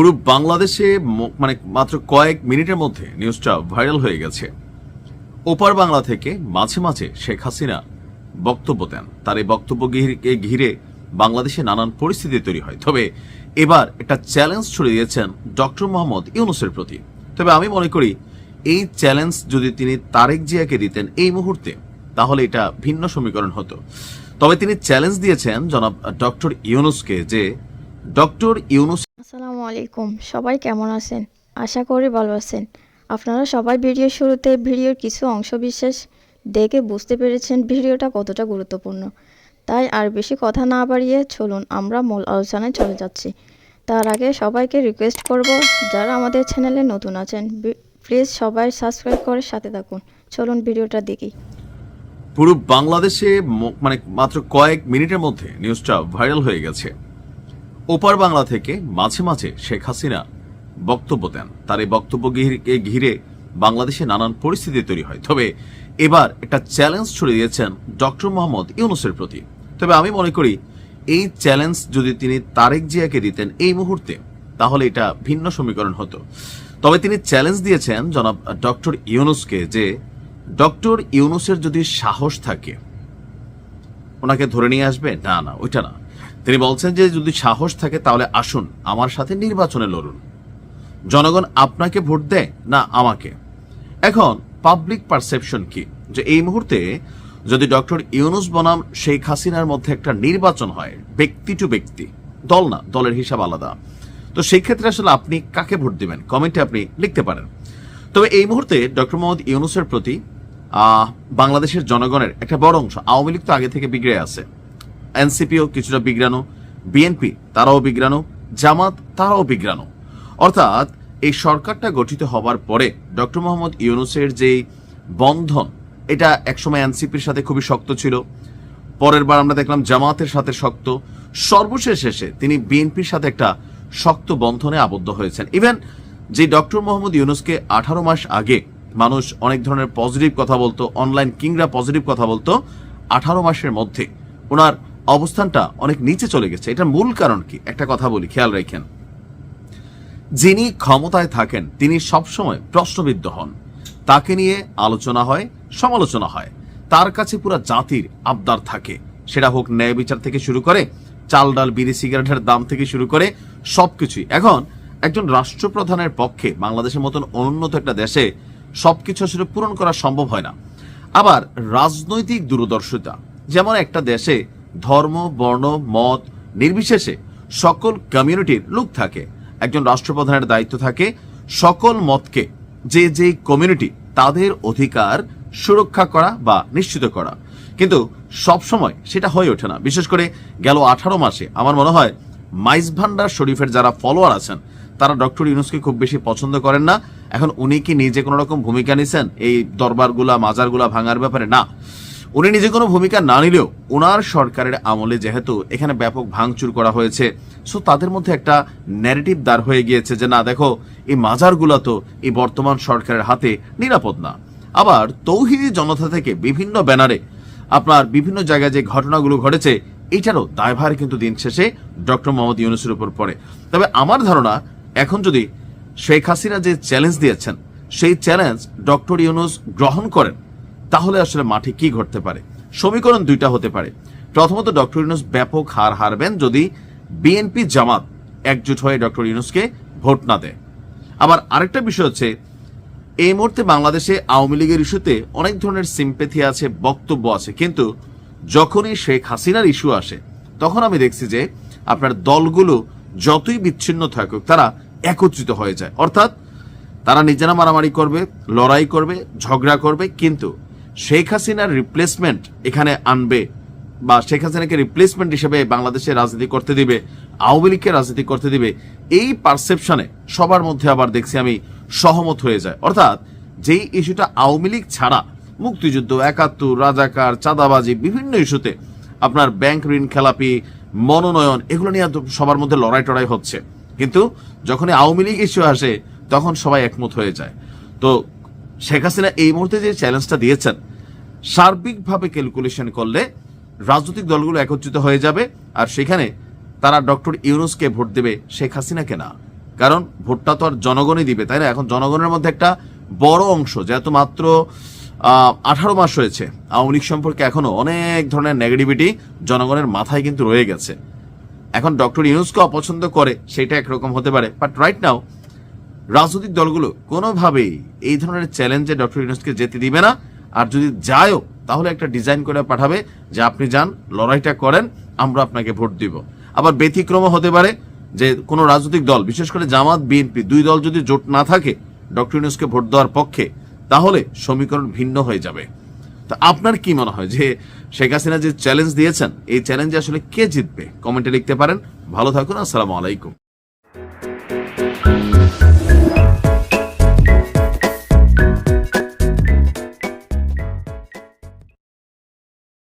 পুরো বাংলাদেশে মানে মাত্র কয়েক মিনিটের মধ্যে নিউজটা ভাইরাল হয়ে গেছে। ওপার বাংলা থেকে মাঝে মাঝে শেখ হাসিনা বক্তব্য দেন। তার এই বক্তব্য ঘিরে বাংলাদেশে নানান পরিস্থিতি তৈরি হয়। তবে এবার একটা চ্যালেঞ্জ ছড়িয়ে দিয়েছেন ডক্টর মোহাম্মদ ইউনুসের প্রতি। তবে আমি মনে করি, এই চ্যালেঞ্জ যদি তিনি তারেক জিয়াকে দিতেন এই মুহূর্তে, তাহলে এটা ভিন্ন সমীকরণ হতো। তবে তিনি চ্যালেঞ্জ দিয়েছেন জনাব ডক্টর ইউনুসকে যে, ডক্টর ইউনুস আসসালামু আলাইকুম। সবাই কেমন আছেন? আশা করি ভালো আছেন। আপনারা সবাই ভিডিও শুরুতে ভিডিওর কিছু অংশ বিশেষ দেখে বুঝতে পেরেছেন ভিডিওটা কতটা গুরুত্বপূর্ণ। তাই আর বেশি কথা না বাড়িয়ে চলুন আমরা মূল আলোচনায় চলে যাচ্ছি। তার আগে সবাইকে রিকোয়েস্ট করব, যারা আমাদের চ্যানেলে নতুন আছেন প্লিজ সবাই সাবস্ক্রাইব করে সাথে থাকুন। চলুন ভিডিওটা দেখি। পুরো বাংলাদেশে মানে মাত্র কয়েক মিনিটের মধ্যে নিউজটা ভাইরাল হয়ে গেছে। ওপার বাংলা থেকে মাঝে মাঝে শেখ হাসিনা বক্তব্য দেন। তার এই বক্তব্য ঘিরে বাংলাদেশে নানান পরিস্থিতি তৈরি হয়। তবে এবার একটা চ্যালেঞ্জ ছড়িয়ে দিয়েছেন ডক্টর মোহাম্মদ ইউনুসের প্রতি। তবে আমি মনে করি, এই চ্যালেঞ্জ যদি তিনি তারেক জিয়াকে দিতেন এই মুহূর্তে, তাহলে এটা ভিন্ন সমীকরণ হতো। তবে তিনি চ্যালেঞ্জ দিয়েছেন জনাব ডক্টর ইউনুসকে যে, ডক্টর ইউনুসের যদি সাহস থাকে, ওনাকে ধরে নিয়ে আসবে? না না, ওইটা না। তিনি বলছেন যে যদি সাহস থাকে তাহলে আসুন আমার সাথে নির্বাচনে লড়ুন। জনগণ আপনাকে ভোট দেয় না আমাকে? এখন পাবলিক পারসেপশন কি? যে এই মুহূর্তে যদি ডক্টর ইউনুস বনাম শেখ হাসিনার মধ্যে একটা নির্বাচন হয়, ব্যক্তি টু ব্যক্তি, দল না, দলের হিসাব আলাদা, তো সেই ক্ষেত্রে আসলে আপনি কাকে ভোট দিবেন? কমেন্টে আপনি লিখতে পারেন। তবে এই মুহূর্তে ডক্টর মোহাম্মদ ইউনুসের প্রতি বাংলাদেশের জনগণের একটা বড় অংশ, আওয়ামী লীগ তো আগে থেকে বিগড়ে আছে এনসিপিও কিছুটা বিগ্রানো বিএনপি তারাও বিগ্রানো জামাত তারাও বিগ্রানো অর্থাৎ এই সরকারটা গঠিত হবার পরে ডক্টর মোহাম্মদ ইউনুসের যে বন্ধন, এটা একসময় এনসিপির সাথে খুবই শক্ত ছিল, পরের বার আমরা দেখলাম জামাতের সাথে শক্ত। সর্বশেষ এসে তিনি বিএনপির সাথে একটা শক্ত বন্ধনে আবদ্ধ হয়েছেন। ইভেন যে ডক্টর মোহাম্মদ ইউনুসকে আঠারো মাস আগে মানুষ অনেক ধরনের পজিটিভ কথা বলতো অনলাইন কিংরা পজিটিভ কথা বলতো, আঠারো মাসের মধ্যে ওনার অবস্থানটা অনেক নিচে চলে গেছে। এটার মূল কারণ কি? একটা কথা বলি, খেয়াল রাখেন। যিনি ক্ষমতায় থাকেন, তিনি সবসময় প্রশ্নবিদ্ধ হন। তাকে নিয়ে আলোচনা হয়, সমালোচনা হয়। তার কাছে পুরো জাতির আবদার থাকে। সেটা হোক ন্যায় বিচার থেকে শুরু করে, চাল ডাল বিড়ি সিগারেটের দাম থেকে শুরু করে সবকিছুই। এখন একজন রাষ্ট্রপ্রধানের পক্ষে বাংলাদেশের মতন অনুন্নত একটা দেশে সবকিছু আসলে পূরণ করা সম্ভব হয় না। আবার রাজনৈতিক দূরদর্শিতা। যেমন একটা দেশে ধর্ম, বর্ণ, মত নির্বিশেষে সকল কমিউনিটির লোক থাকে। একজন রাষ্ট্রপ্রধানের দায়িত্ব থাকে সকল মতকে, যে যে কমিউনিটি তাদের অধিকার সুরক্ষা করা বা নিশ্চিত করা। কিন্তু সব সময় সেটা হয়ে ওঠে না। বিশেষ করে গেল আঠারো মাসে আমার মনে হয় মাইজ ভান্ডার শরীফের যারা ফলোয়ার আছেন, তারা ডক্টর ইউনুসকে খুব বেশি পছন্দ করেন না। এখন উনি কি নিজে কোনো রকম ভূমিকা নিছেন? এই দরবারগুলা, মাজারগুলা ভাঙার ব্যাপারে? না। উনি নিজে কোনো ভূমিকা না নিলেও ওনার সরকারের আমলে যেহেতু এখানে ব্যাপক ভাঙচুর করা হয়েছে, সো তাদের মধ্যে একটা ন্যারেটিভ দাঁড় হয়ে গিয়েছে যে, না, দেখো, এই মাজারগুলো তো এই বর্তমান সরকারের হাতে নিরাপদ না। আবার তৌহিদি জনতা থেকে বিভিন্ন ব্যানারে আপনার বিভিন্ন জায়গায় যে ঘটনাগুলো ঘটেছে এটারও দায়ভার কিন্তু দিন শেষে ডক্টর মোহাম্মদ ইউনুসের উপর পড়ে। তবে আমার ধারণা, এখন যদি শেখ হাসিনা যে চ্যালেঞ্জ দিয়েছেন, সেই চ্যালেঞ্জ ডক্টর ইউনুস গ্রহণ করেন তাহলে আসলে মাঠে কি ঘটতে পারে? সমীকরণ দুইটা হতে পারে। প্রথমত, ডক্টর ইউনুস ব্যাপক হার হারবেন যদি বিএনপি জামাত একজোট হয়ে ডক্টর ইউনুসকে ভোট না দেয়। আবার আরেকটা বিষয় হচ্ছে, এই মুহূর্তে বাংলাদেশে আওয়ামী লীগের ইস্যুতে অনেক ধরনের সিম্পেথি আছে, বক্তব্য আছে। কিন্তু যখনই শেখ হাসিনার ইস্যু আসে, তখন আমি দেখছি যে আপনার দলগুলো যতই বিচ্ছিন্ন থাকুক, তারা একত্রিত হয়ে যায়। অর্থাৎ তারা নিজেরা মারামারি করবে, লড়াই করবে, ঝগড়া করবে, কিন্তু শেখ হাসিনার রিপ্লেসমেন্ট এখানে আনবে বা শেখ হাসিনাকে রিপ্লেসমেন্ট হিসেবে বাংলাদেশে রাজনীতি করতে দিবে, আওয়ামী লীগকে রাজনীতি করতে দিবে, এই পারসেপশনে সবার মধ্যে আবার দেখছি আমি সহমত হয়ে যায়। অর্থাৎ যেই ইস্যুটা আওয়ামী লীগ ছাড়া, মুক্তিযুদ্ধ, একাত্তর, রাজাকার, চাঁদাবাজি, বিভিন্ন ইস্যুতে আপনার ব্যাংক ঋণ, খেলাপি, মনোনয়ন, এগুলো নিয়ে সবার মধ্যে লড়াই টড়াই হচ্ছে। কিন্তু যখনই আওয়ামী লীগ ইস্যু আসে, তখন সবাই একমত হয়ে যায়। তো শেখ হাসিনা এই মুহূর্তে যে চ্যালেঞ্জটা দিয়েছেন, সার্বিকভাবে ক্যালকুলেশন করলে রাজনৈতিক দলগুলো একত্রিত হয়ে যাবে আর সেখানে তারা ডক্টর ইউনুসকে ভোট দেবে শেখ হাসিনাকে না। কারণ ভোটটা তো আর জনগণই দিবে, তাই না? এখন জনগণের মধ্যে একটা বড় অংশ, যেহেতু মাত্র আঠারো মাস হয়েছে, আওয়ামী লীগ সম্পর্কে এখনও অনেক ধরনের নেগেটিভিটি জনগণের মাথায় কিন্তু রয়ে গেছে। এখন ডক্টর ইউনুসকে অপছন্দ করে, সেটা একরকম হতে পারে বাট রাইট নাও রাজনৈতিক দলগুলো কোনোভাবেই এই ধরনের চ্যালেঞ্জে ডক্টর ইউনুসকে যেতে দিবে না। আর যদি যায়ও, তাহলে একটা ডিজাইন করে পাঠাবে যে আপনি যান, লড়াইটা করেন, আমরা আপনাকে ভোট দিব। আবার ব্যতিক্রম হতে পারে যে কোনো রাজনৈতিক দল, বিশেষ করে জামাত বিএনপি দুই দল যদি জোট না থাকে ডক্টর ইউনুসকে ভোট দেওয়ার পক্ষে, তাহলে সমীকরণ ভিন্ন হয়ে যাবে। তা আপনার কি মনে হয় যে শেখ হাসিনা যে চ্যালেঞ্জ দিয়েছেন, এই চ্যালেঞ্জে আসলে কে জিতবে? কমেন্টে লিখতে পারেন। ভালো থাকুন, আসসালামু আলাইকুম।